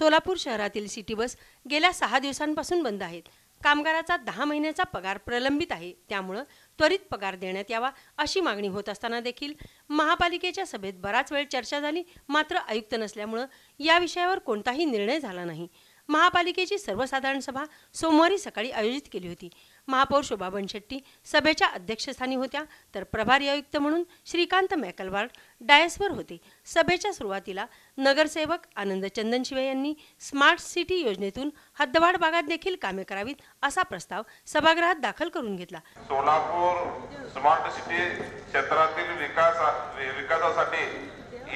सोलापूर शहरातील city bus गेल्या सहा दिवसांपासून बंद आहेत. कामगाराचा दहा महिन्याचा पगार प्रलंबित आहे. त्यामुळं त्वरित पगार देण्यात यावा अशी मागणी होत असताना देखील महापालिकेच्या सभेत बराच वेळ चर्चा झाली. मात्र आयुक्त नसल्यामुळं या विषयावर कोणताही निर्णय झाला नाही. महापालिकेची सर्वसाधारण सभा सोमवारी सकाळी आयोजित केली होती. महापौर शोभा बनशेट्टी सभेच्या अध्यक्षस्थानी होत्या. तर प्रभारी आयुक्त म्हणून श्रीकांत मॅकलवार्ड डायसवर होते. सभेच्या सुरुवातीला नगरसेवक आनंद चंदनशिवे यांनी स्मार्ट सिटी योजनेतून हद्दवाढ भागात देखील कामे करावीत असा प्रस्ताव सभागृहात दाखल करून घेतला. सोलापूर स्मार्ट सिटी क्षेत्रातील विकास विकासासाठी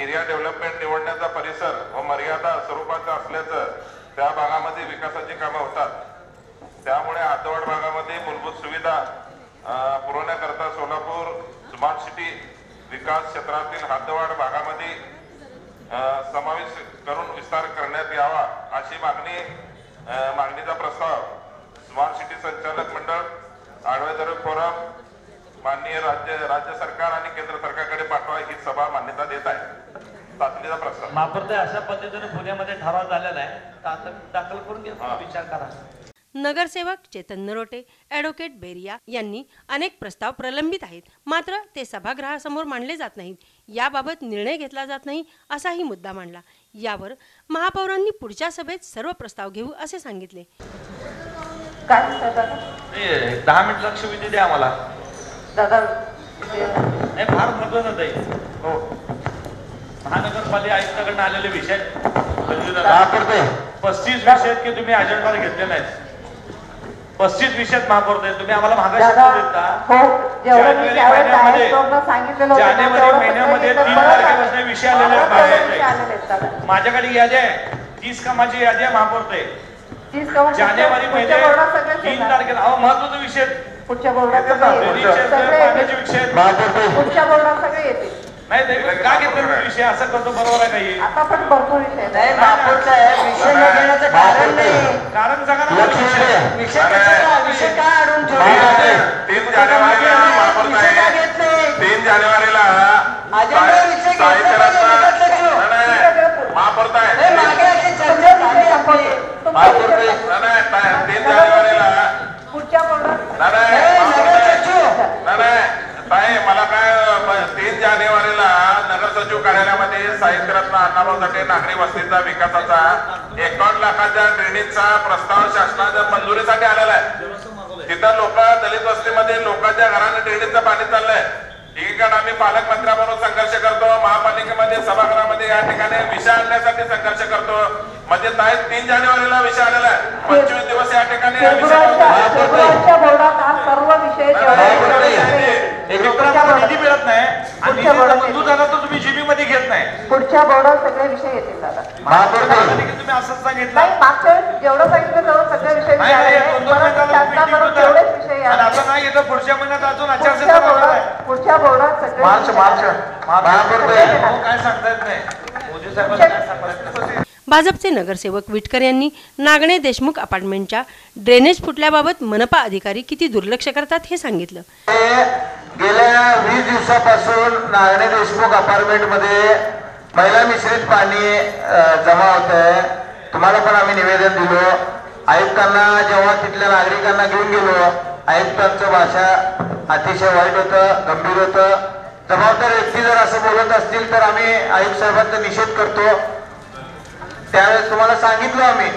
एरिया डेव्हलपमेंट निवडण्याचा परिसर व मर्यादा स्वरूपाचा असल्याचं त्या भागामध्ये विकासाची कामं होतात. त्यामुळे हद्दवाड भागामध्ये मूलभूत सुविधा पुरवण्याकरता सोलापूर स्मार्ट सिटी विकास क्षेत्रातील हद्दवाड भागामध्ये समावेश करून विस्तार करण्यात यावा अशी मागणी मागणीचा प्रस्ताव स्मार्ट सिटी संचालक मंडळ आडवेदर फोरम माननीय राज्य राज्य सरकार आणि केंद्र सरकारकडे पाठवा ही सभा मान्यता देत आहे. तातडीचा प्रस्ताव. अशा पद्धतीने पुण्यामध्ये ठराव झालेला आहे. दाखल करून घ्या. विचार करा. नगरसेवक चेतन नरोटे ॲडव्होकेट बेरिया यांनी अनेक प्रस्ताव प्रलंबित आहेत. मात्र ते सभागृहासमोर मांडले जात नाहीत. याबाबत निर्णय घेतला जात नाही असाही मुद्दा मांडला. यावर महापौरांनी पुढच्या सभेत सर्व प्रस्ताव घेऊ असे सांगितले. दहा मिनिट लक्ष विधी द्या आम्हाला. दादा नाही फार महत्वाचं आहे हो. महानगरपालिका आयुक्ताकडनं आलेले विषय. पस्तीस विषय की तुम्ही अजेंडावर घेतले नाहीत? पस्तीस विषय आहेत महापौर तुम्ही आम्हाला मागाशी देत. हो जानेवारी महिन्यामध्ये- होतं जानेवारी तीन. तारखेपासून विषय आलेले आहेत माझ्याकडे. यादी आहे. तीस कामाची यादी आहे महापौर कवर जानेवारी महिने तीन. तारखेला अहो महत्त्वाचा विषय पुढच्या बोर्डात पाण्याचे. विषय. पुढच्या बोर्डात सगळे नाही ते का घेतलं विषय? असं करतो बरोबर आहे काही आता पण भरपूर विषय. नाही महापौर साहेब विषय न घेण्याचं कारण नाही. कारण सांगा ना विषय का अडून ठेवला तीन जानेवारीला महापौर विषय का साहेब घेत नाही तीन जानेवारीला अजेंडा विषय घेतला साहित्य पाहिजे, रत्न लक्षात ठेव. नाही, नाही, महापौर हे साहेब मागे अशी चर्चा झाली आपली तुमचा विषय नाही, नाही, ता- तीन जानेवारीला पुढच्या बोर्डात नाही, नाही, हे महापौर नगर साहेब. सचिव नाही, नाही, ताई मला काय म- तीन जानेवारीला नगर सचिव कार्यालयामध्ये साहित्यरत्न अण्णाभाऊ साठे नागरी वस्तीचा विकासाचा एकावन्न लाखाच्या ड्रेनेजचा प्रस्ताव शासनाच्या मंजुरीसाठी आलेला आहे. तिथं लोक दलित वस्तीमध्ये लोकांच्या घराने ड्रेनेजचं पाणी चाललंय. एकीकडे आम्ही पालकमंत्र्याबरोबर संघर्ष करतो महापालिकेमध्ये सभागृहामध्ये या ठिकाणी विषय आणण्यासाठी संघर्ष करतो. म्हणजे ताई तीन जानेवारीला विषय आलेला आहे. पंचवीस दिवस या ठिकाणी हा पुढच्या बोर्डात- निधी मिळत नाही आणि पुढच्या निधी बोर्डात मंजूर झाला तर तुम्ही जीबी मध्ये घेत नाही पुढच्या बोर्डात सगळे विषय येतील दादा महापालिकेत तुम्ही असंच सांगितलं नाही मागच्या वेळेस जेवढं सांगितलं तेवढं सगळे विषय नाही झाले नाही दोन दोन परत मिनिटाला meeting शासनाकडून होतं. तेवढेच विषय आणि आले. आता नाही येतं पुढच्या महिन्यात अजून पुढच्या आचारसंहिता लागणार आहे. बोर्डात पुढच्या बोर्डात सगळे मार्च विषय मार्च आले. महापौर सगळे येणार. हो, काय सांगता येत नाही मोदी साहेबांना काय सांगता येत नाही भाजपचे नगरसेवक विटकर यांनी नागणे देशमुख अपार्टमेंटच्या ड्रेनेज फुटल्याबाबत मनपा अधिकारी किती दुर्लक्ष करतात हे सांगितलं. गेल्या वीस दिवसापासून नागणे देशमुख अपार्टमेंटमध्ये महिला मिश्रित पाणी जमा होत आहे तुम्हाला पण आम्ही निवेदन दिलो. आयुक्तांना जेव्हा तिथल्या नागरिकांना घेऊन गेलो आयुक्तांचं भाषा अतिशय वाईट होतं गंभीर होतं. जबाबदार व्यक्ती जर असं बोलत असतील तर आम्ही आयुक्त साहेबांचा निषेध करतो. त्यावेळेस तुम्हाला सांगितलं आम्ही.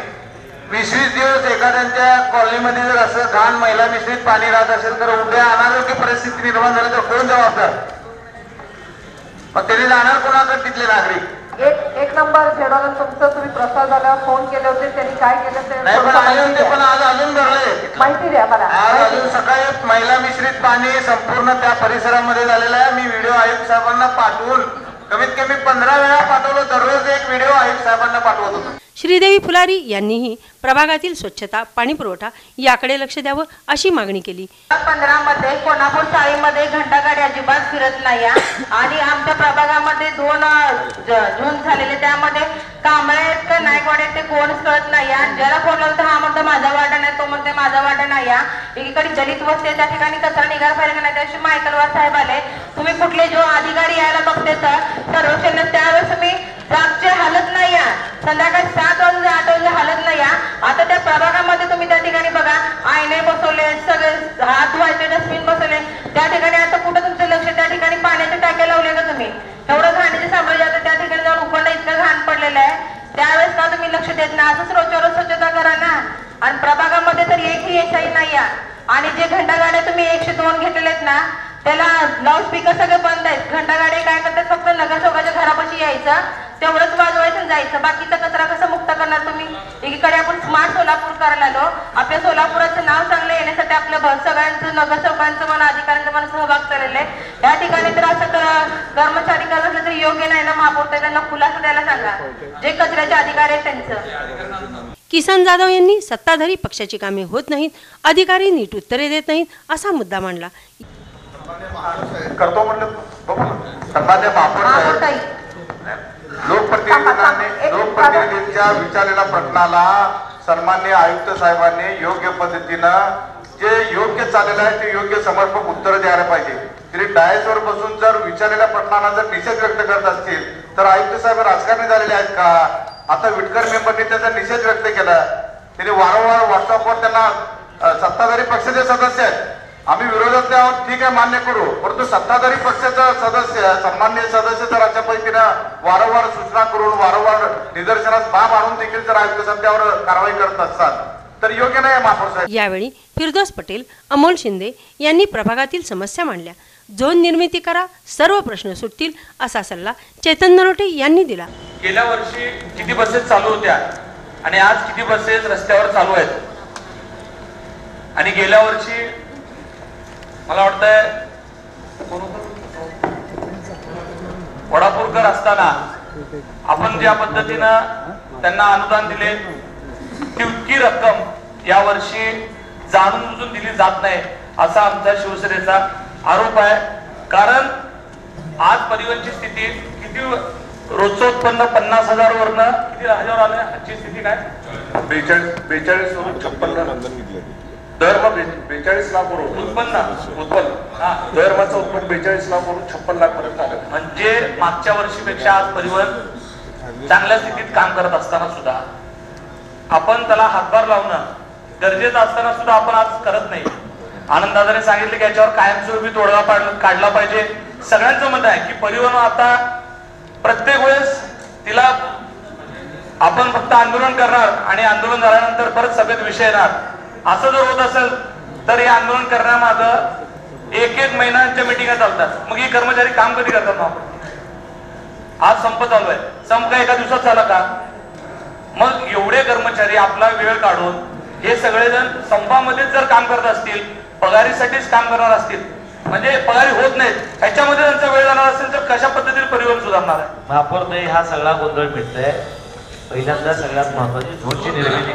वीस वीस दिवस एखाद्यांच्या कॉलनीमध्ये जर असं घाण महिला मिश्रित पाणी राहत असेल तर उद्या अनारोग्य परिस्थिती निर्माण झाली तर कोण जबाबदार? मग त्यांनी जाणार कोणाकडे तिथले नागरिक? एक एक नंबर झेडॉला तुमचं तुम्ही प्रसाद झाल्यावर फोन केले होते त्यांनी काय केलं ते नाही पण आले होते पण. आज अजून भरले. माहिती द्या मला आज अजून. सकाळी महिला मिश्रित पाणी संपूर्ण त्या परिसरामध्ये झालेलं आहे. मी व्हिडिओ आयुक्त साहेबांना पाठवून कमीत कमी पंधरा वेळा पाठवलं दररोज एक व्हिडिओ आयुक्त साहेबांना पाठवत होतो. श्रीदेवी फुलारी यांनीही प्रभागातील स्वच्छता पाणीपुरवठा याकडे लक्ष द्यावं अशी मागणी केली. पंधरा मध्ये कोल्हापूर चाळीमध्ये घंटागाडी अजिबात फिरत नाही आणि आमच्या प्रभागामध्ये दोन अ, जून झालेले त्यामध्ये कांबळे आहेत का नायकवाडे आहेत ते कोणच कळत नाही ज्याला फोन लावतो हा म्हणतो माझा वाटा नाही तो म्हणते माझा वाटा नाही या एकीकडे जलित वस्ती त्या ठिकाणी कचरा निघाला पाहिजे नाही त्याशी मायकलवार साहेब आले. तुम्ही कुठले जो अधिकारी यायला बघते तर सर्वोच्च त्यावेळेस तुम्ही जागचे हालत नाही संध्याकाळी सात वाजले आठ वाजले हालत नाही या आता त्या प्रभागामध्ये तुम्ही त्या ठिकाणी बघा आयने बसवले सगळे हात धुवायचे डस्टबिन बसवले. त्या ठिकाणी आता कुठं तुमचं लक्ष? त्या ठिकाणी पाण्याच्या टाक्या लावले का तुम्ही? एवढं घाणीचे साम्राज्य आता त्या ठिकाणी जाऊन उकडलं इतकं घाण पडलेलं आहे. त्यावेळेस का तुम्ही लक्ष देत ना असंच रोजच्या रोज स्वच्छता करा ना. आणि प्रभागामध्ये तर एकही एसआई नाही या आणि जे घंटागाड्या तुम्ही एकशे दोन घेतलेले आहेत ना त्याला लाऊडस्पीकर सगळे बंद आहेत. घंटा गाड्या काय करतात? फक्त नगरसेवकाच्या घरापाशी यायचं. तेवढंच वाजवायचं जायचं. बाकीचा कचरा कसं मुक्त करणार तुम्ही? एकीकडे आपण स्मार्ट सोलापूर करायला आलो. आपल्या सोलापुराचं नाव चांगलं येण्यासाठी आपल्या भ- सगळ्यांचं नगरसेवकांचं मन अधिकाऱ्यांचं मन सहभाग चाललेलं आहे. या ठिकाणी तर असं क- कर्मचारी करत असलं तरी योग्य नाही ना महापौर त्यांना खुलासा द्यायला सांगा. जे कचऱ्याचे अधिकारी आहेत त्यांचं. किसन जाधव यांनी सत्ताधारी पक्षाची कामे होत नाहीत. अधिकारी नीट उत्तरे देत नाहीत असा मुद्दा मांडला. करतो म्हणलं बघू. सन्मान्य महापौर लोकप्रतिनिधींनी लोकप्रतिनिधींच्या विचारलेल्या प्रश्नाला सन्मान्य आयुक्त साहेबांनी योग्य पद्धतीनं जे योग्य चाललेलं आहे ते योग्य समर्पक उत्तर द्यायला पाहिजे. तरी डायसवर बसून जर विचारलेल्या प्रश्नाला जर निषेध व्यक्त करत असतील तर आयुक्त साहेब राजकारणी झालेले आहेत का? आता विटकर मेंबरने त्याचा निषेध व्यक्त केला. त्यांनी वारंवार व्हॉट्सअपवर त्यांना सत्ताधारी पक्षाचे सदस्य आहेत. आम्ही विरोधातले आहोत ठीक आहे मान्य करू. परंतु सत्ताधारी पक्षाचा सदस्य सन्मान्य सदस्य जर अशा पद्धतीनं वारंवार सूचना करून वारंवार निदर्शनास बाब आणून देखील जर आयुक्त साहेब त्यावर कारवाई करत असतात. तर योग्य नाही महापौर साहेब. यावेळी फिरदोस पटेल अमोल शिंदे यांनी प्रभागातील समस्या मांडल्या. झोन निर्मिती करा सर्व प्रश्न सुटतील असा सल्ला चेतन नरोटे यांनी दिला. गेल्या वर्षी किती बसेस चालू होत्या? आणि आज किती बसेस रस्त्यावर चालू आहेत? आणि गेल्या वर्षी मला वाटतंय वडापूरकर असताना आपण ज्या पद्धतीनं त्यांना अनुदान दिले तितकी रक्कम या वर्षी जाणून बुजून दिली जात नाही असा आमचा शिवसेनेचा आरोप आहे. कारण आज परिवहनची स्थिती किती रोजचं उत्पन्न पन्नास हजार वरनं किती हजार आलं? आजची स्थिती काय? बेचाळीस बेचाळीस वरून छप्पन्न दर मग बेचाळीस लाख वरून. उत्पन्न. उत्पन्न. हा. दरमाचं उत्पन्न बेचाळीस लाख वरून छप्पन लाख पर्यंत आलं. म्हणजे मागच्या वर्षीपेक्षा आज परिवहन चांगल्या स्थितीत काम करत असताना सुद्धा आपण त्याला हातभार लावणं गरजेचं असताना सुद्धा आपण आज करत नाही. आनंदाने सांगितले की याच्यावर कायमस्वरूपी तोडगा काढला पाहिजे. सगळ्यांचं मत आहे की परिवहन आता प्रत्येक वेळेस तिला आपण फक्त आंदोलन करणार आणि आंदोलन झाल्यानंतर परत सभेत विषय येणार. असं जर होत असेल तर हे आंदोलन करण्यामागं एक एक महिन्यांच्या मिटिंगा चालतात. मग हे कर्मचारी काम कधी करतात मग? आज संप चालू आहे. संप काय एका दिवसात झाला का? मग एवढे कर्मचारी आपला वेळ काढून हे सगळेजण संपामध्येच जर काम करत असतील पगारीसाठीच काम करणार असतील म्हणजे पगारी होत नाहीत ह्याच्यामध्ये त्यांचा वेळ जाणार असेल तर कशा पद्धतीने परिवहन सुधारणार आहे? महापौर नाही हा सगळा गोंधळ मिळतोय पहिल्यांदा सगळ्यात महत्वाची झोनची निर्मिती.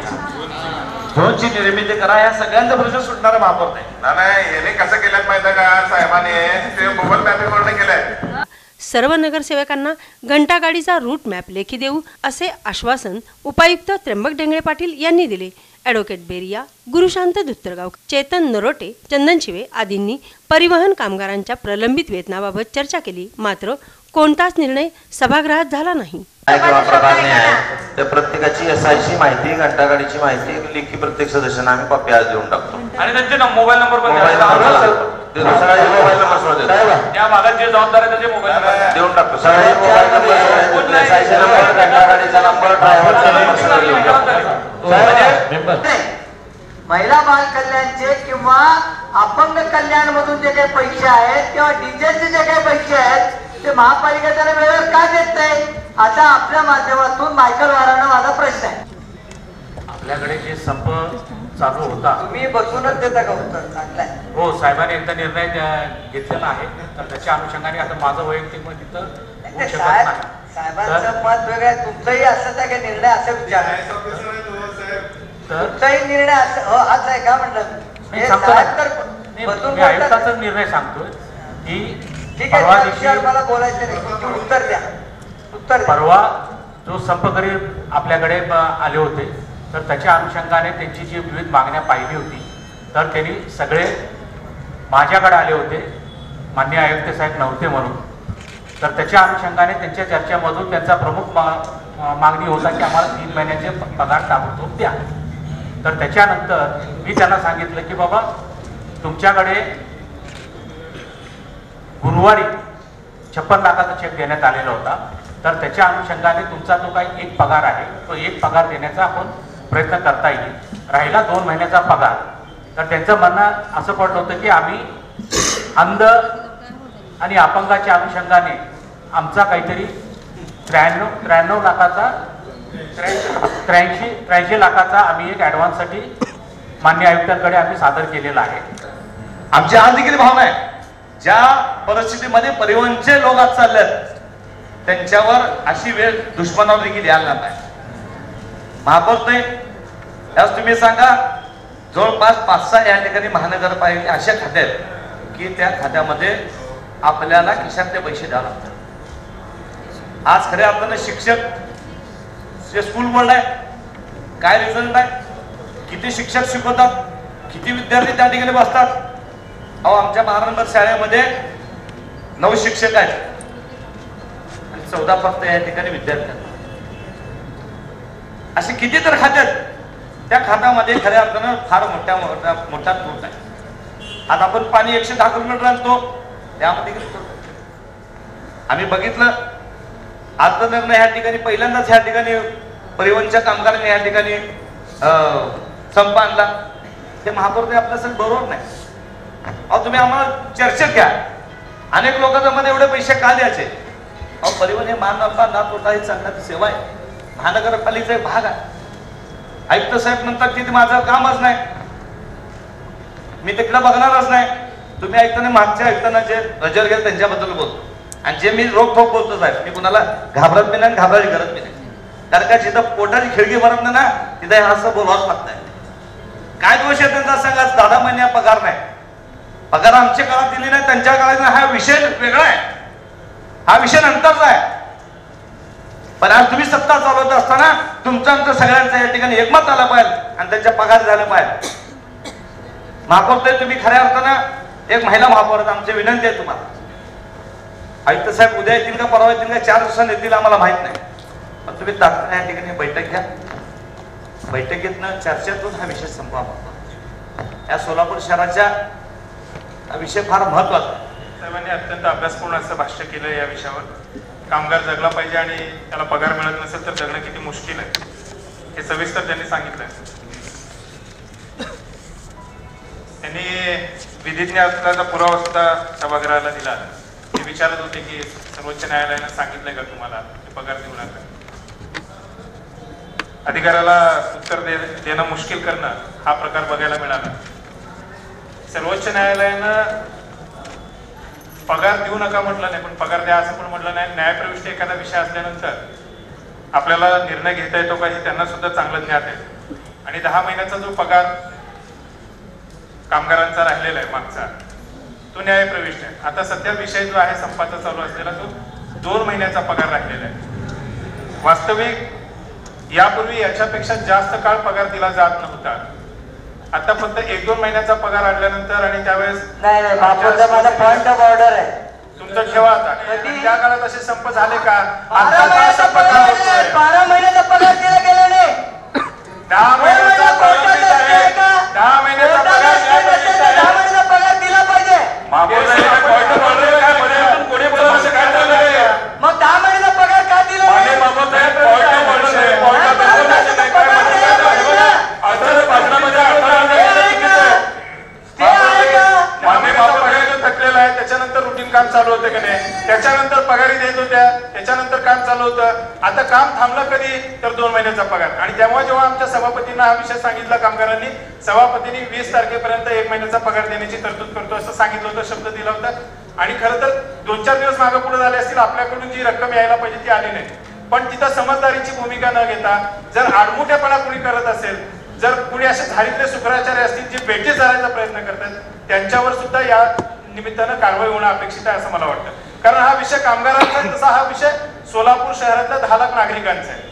झोनची निर्मिती करा या सगळ्यांचा प्रश्न सुटणारा महापौर नाही याने कसं केलं माहिती का साहेबांनी? ते मोबाईल मॅपिंग वरनं केलंय. सर्व नगरसेवकांना घंटागाडीचा रूट मॅप लेखी देऊ असे आश्वासन उपायुक्त त्र्यंबक डेंगळे पाटील यांनी दिले. ॲडव्होकेट बेरिया गुरुशांत दुत्तरगाव चेतन नरोटे चंदन शिवे आदींनी परिवहन कामगारांच्या प्रलंबित वेतनाबाबत चर्चा केली. मात्र कोणताच निर्णय सभागृहात झाला नाही. किंवा प्रभागने आहे. त्या प्रत्येकाची एस ची माहिती घंटागाडीची माहिती लेखी प्रत्येक सदस्यांना आम्ही कॉपी आज देऊन टाकतो. आणि त्यांचे ना मोबाईल नंबर पण मोबाईल द्यायचा. नंबर देतो. सगळ्यांचे मोबाईल नंबर सुद्धा देतो. या भागात जे जबाबदार आहे त्याचे मोबाईल नंबर देऊन टाकतो. सगळे मोबाईल नंबर एस नंबर घंटागाडीचा नंबर ड्रायव्हरचा नंबर सगळं देऊन टाकतो. महिला बाल कल्याणचे किंवा अपंग कल्याण मधून जे काही पैसे आहेत किंवा डीजेचे जे काही पैसे आहेत ते महापालिका त्याला वेळेवर का देत नाही? आता आपल्या माध्यमातून मायकल वारांना माझा प्रश्न आहे. आपल्याकडे जे संप चालू होता. तुम्ही बसूनच देता का उत्तर? चांगलं आहे. हो साहेबांनी एकदा निर्णय घेतलेला आहे. तर त्याच्या अनुषंगाने आता माझं वैयक्तिक मत तिथं होऊ ते शकत साहेब नाही. साहेबांचं मत वेगळं आहे. तुमचंही असंच आहे का निर्णय? असं विचार. तर तुमचाही निर्णय असं हो हाच आहे का म्हणलं? मी हे सांगतो साहेब. तर बसून मी बोलतात. आयुक्ताचाच निर्णय सांगतोय की ठीक आहे परवा त्या दिवशी विषयावर मला बोलायचं नाही. उत्तर द्या. उत्तर द्या. परवा जो संपकरी आपल्याकडे आले होते तर त्याच्या अनुषंगाने त्यांची जी विविध मागण्या पाहिली होती तर त्यांनी सगळे माझ्याकडे आले होते मान्य आयुक्त साहेब नव्हते म्हणून. तर त्याच्या अनुषंगाने त्यांच्या चर्चेमधून त्यांचा प्रमुख मा- मागणी होता की आम्हाला तीन महिन्याचे प- पगार ताबडतोब द्या. तर त्याच्यानंतर मी त्यांना सांगितलं की बाबा तुमच्याकडे गुरुवारी छप्पन लाखाचा चेक देण्यात आलेला होता. तर त्याच्या अनुषंगाने तुमचा जो काही एक पगार आहे. तो एक पगार देण्याचा आपण प्रयत्न करता येईल. राहिला दोन महिन्याचा पगार. तर त्यांचं म्हणणं असं पडलं होतं की आम्ही अंध आणि अपंगाच्या अनुषंगाने आमचा काहीतरी त्र्याण्णव त्र्याण्णव लाखाचा त्र्याऐंशी त्र्याऐंशी त्र्याऐंशी लाखाचा आम्ही एक ॲडव्हान्ससाठी मान्य आयुक्तांकडे आम्ही सादर केलेला आहे. आमची आज देखील भावना आहे. ज्या परिस्थितीमध्ये परिवहनचे लोक आज चाललेत त्यांच्यावर अशी वेळ दुश्मनावर देखील यायला नाही. महापौर यास तुम्ही सांगा जवळपास पाच सहा या ठिकाणी महानगरपालिका अशा खात्यात की त्या खात्यामध्ये आपल्याला खिशातले पैसे द्यावे लागतात. आज खऱ्या अर्थानं शिक्षक जे स्कूल बोर्ड आहे काय रिझल्ट आहे किती शिक्षक शिकवतात किती विद्यार्थी त्या ठिकाणी बसतात अहो आमच्या महानगर शाळेमध्ये नऊ शिक्षक आहेत. आणि चौदा फक्त या ठिकाणी विद्यार्थ्यांना अशी असे किती तर खात्यात त्या खात्यामध्ये खऱ्या अर्थानं फार मोठ्या मोठ्या मोठा तूट आहे आता आपण पाणी एकशे दहा किलोमीटर आणतो. त्यामध्ये किती आम्ही बघितलं. अर्थनगर ह्या ठिकाणी पहिल्यांदाच ह्या ठिकाणी परिवहनच्या कामगारांनी ह्या ठिकाणी संप आणला. ते महापौर ते आपल्यासाठी बरोबर नाही. अहो तुम्ही आम्हाला चर्चेत घ्या. अनेक लोकांच्या मध्ये एवढे पैसे का द्यायचे? अहो परिवहन हे मान नफा ना तोटा ही चालण्याची सेवा आहे. महानगरपालिकेचा एक भाग आहे. आयुक्त साहेब म्हणतात की माझं कामच नाही. मी तिकडे बघणारच नाही. तुम्ही ऐकताना मागच्या ऐकताना जे नजर गेल त्यांच्याबद्दल बोलतो आणि जे मी रोखोक बोलतो साहेब मी कुणाला घाबरत मी नाही घाबरायची गरज मी नाही. कारण का जिथं पोटाची खिडकी भरत नाही ना तिथे हे असं बोलावंच लागत काय दोष आहे त्यांचा सांगा दादा महिन्या पगार नाही. पगार आमच्या काळात दिली नाही त्यांच्या काळात हा विषय वेगळा आहे. हा विषय नंतरचा आहे. पण आज तुम्ही सत्ता चालवत असताना तुमचं आमचं सगळ्यांचं या ठिकाणी एकमत आलं पाहिजे आणि त्यांच्या पगार झालं पाहिजे. महापौर ते तुम्ही खऱ्या अर्थानं एक महिला महापौर आमची विनंती आहे तुम्हाला. आयुक्त साहेब उद्या येतील का परवा येतील का चार दिवसांनी येतील आम्हाला माहीत नाही. पण तुम्ही तात्काळ या ठिकाणी बैठक घ्या. बैठकीतनं चर्चेतून हा विषय संपवा. या सोलापूर शहराच्या हा विषय फार महत्त्वाचा आहे. साहेबांनी अत्यंत अभ्यासपूर्ण असं भाष्य केलं या विषयावर. कामगार जगला पाहिजे आणि त्याला पगार मिळत नसेल तर जगणं किती मुश्किल आहे. हे सविस्तर त्यांनी सांगितलं त्यांनी विधिज्ञ असल्याचा पुरावा सुद्धा सभागृहाला दिला. ते विचारत होते की सर्वोच्च न्यायालयानं सांगितलंय का तुम्हाला पगार देऊ नका? अधिकाऱ्याला उत्तर दे देणं मुश्किल करणं हा प्रकार बघायला मिळाला. सर्वोच्च न्यायालयानं पगार देऊ नका म्हटलं नाही पण पगार द्या असं पण म्हटलं नाही. न्यायप्रविष्ट एखादा विषय असल्यानंतर आपल्याला निर्णय घेता येतो का हे त्यांना सुद्धा चांगलं ज्ञात आहे. आणि दहा महिन्याचा जो पगार कामगारांचा राहिलेला आहे मागचा तो न्यायप्रविष्ट आहे. आता सध्या विषय जो आहे संपाचा चालू असलेला तो दोन महिन्याचा पगार राहिलेला आहे. वास्तविक यापूर्वी याच्यापेक्षा जास्त काळ पगार दिला जात नव्हता. आता फक्त एक दोन महिन्याचा पगार आणल्यानंतर आणि त्यावेळेस नाही नाही महापौर माझा पॉइंट ऑफ ऑर्डर आहे. तुमचं ठेवा आता. त्या काळात असे संप झाले का? बारा महिन्याचा पगार होतोय. बारा महिन्याचा पगार दिला गेला नाही. दहा महिन्याचा महिना पगार देत आहे. दहा महिन्याचा पगार द्यायला दहा. महिन्याचा पगार दिला पाहिजे. point of order काय बोलले? कोणी बोललं असं काय झालंय? मग दहा महिन्याचा पगार का दिला माननीय नाही? महापौर साहेब, point of order आहे. Point of बारा order महिन्याचा आहे. काय पगार म्हणतात? द्यायला पाहिजे ना. अठरा भाषणामध्ये अठरा ते हजार आहे चुकीचं का? आहे. ते आहे का? माननीय महापौर साहेब, थकलेला आहे त्याच्यानंतर रुटीन काम चालू होतं की नाही त्याच्यानंतर पगारी देत होत्या त्याच्यानंतर काम चालू होतं आता काम थांबलं कधी तर दोन महिन्याचा पगार. आणि तेव्हा जेव्हा आमच्या सभापतींना हा विषय सांगितला कामगारांनी सभापतींनी वीस तारखेपर्यंत एक महिन्याचा पगार देण्याची तरतूद करतो असं सांगितलं होतं शब्द दिला होता. आणि खरं तर दोन चार दिवस मागे पुढे झाले असतील आपल्याकडून जी रक्कम यायला पाहिजे ती आली नाही. पण तिथं समजदारीची भूमिका न घेता जर आडमुठेपणा कुणी करत असेल जर कुणी असे धारिद्र्य शुक्राचार्य असतील जे बेटे चालायचा प्रयत्न करतात त्यांच्यावर सुद्धा या निमित्तानं कारवाई होणं अपेक्षित आहे असं मला वाटतं. कारण हा विषय कामगारांचा तसा हा विषय सोलापूर शहरातल्या दहा लाख नागरिकांचा आहे.